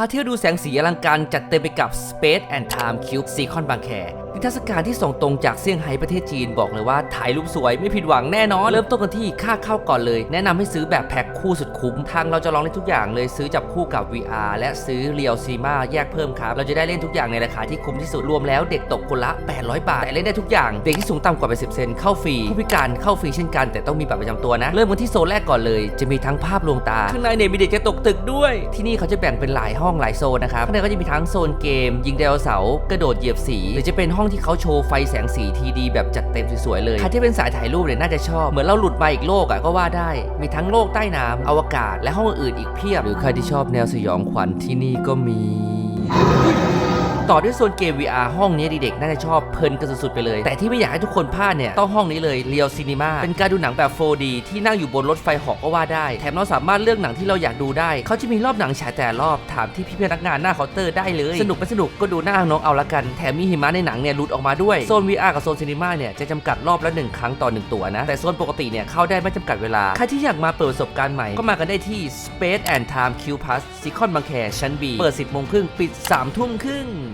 าเที่ยวดูแสงสีอลังการจัดเต็มไปกับ Space and Time Cube ซีคอนบางแค นิทรรศการที่ส่งตรงจากเซี่ยงไฮ้ประเทศจีนบอกเลยว่าถ่ายรูปสวยไม่ผิดหวังแน่นอน เริ่มต้นกันที่ค่าเข้าก่อนเลย แนะนำให้ซื้อแบบแพ็คคู่สุดคุ้ม ทางเราจะลองเล่นทุกอย่างเลยซื้อจับคู่กับ VR และซื้อ Real Cinema แยกเพิ่มครับ เราจะได้เล่นทุกอย่างในราคาที่คุ้มที่สุดรวมแล้วเด็กตกคนละ 800 บาทแต่เล่นได้ทุกอย่าง เด็กที่สูงต่ำกว่า 80 เซนเข้าฟรีผู้พิการเข้าฟรีเช่นกัน แต่ต้องมีบัตรประจำตัวนะ เริ่มกันที่โซนแรกก่อนเลย จะมีทั้งภาพลวงตาข้างในเนี่ยมีเด็กจะตกตึกด้วย ที่นี่เขาจะแบ่งเป็นหลายห้องหลายโซนนะครับข้างในก็จะมีทั้งโซนเกม ยิงไดโนเสาร์กระโดดเหยียบสีหรือจะเป็นห้องที่เขาโชว์ไฟแสงสีทีดีแบบจัดเต็มสวยๆเลย ใครที่เป็นสายถ่ายรูปเนี่ยน่าจะชอบ เหมือนเราหลุดมาอีกโลกอะก็ว่าได้ มีทั้งโลกใต้น้ำอวกาศและห้องอื่นอีกเพียบ หรือใครที่ชอบแนวสยองขวัญที่นี่ก็มี ต่อด้วยโซนเกม VR ห้องนี้เด็กๆน่าจะชอบเพลินกันสุดๆไปเลย แต่ที่ไม่อยากให้ทุกคนพลาดเนี่ยต้องห้องนี้เลย Real Cinema เป็นการดูหนังแบบ 4D ที่นั่งอยู่บนรถไฟหาะก็ว่าได้ แถมเราสามารถเลือกหนังที่เราอยากดูได้ เขาจะมีรอบหนังฉายแต่รอบถามที่พี่พนักงานหน้าเคาน์เตอร์ได้เลย สนุกไม่สนุกก็ดูหน้าน้องเอาละกัน แถมมีหิมะในหนังเนี่ยหลุดออกมาด้วย โซน VR กับโซน Cinema เนี่ยจะจำกัดรอบละหนึ่งครั้งต่อหนึ่งตัวนะ แต่โซนปกติเนี่ยเข้าได้ไม่จำกัดเวลา ใครที่อยากมาเปิดประสบการณ์ใหม่ก็มากันได้ที่ Space and Time Q Plus ซิคอนบางแคชั้น B เปิด 10โมงครึ่งปิด3ทุ่มครึ่ง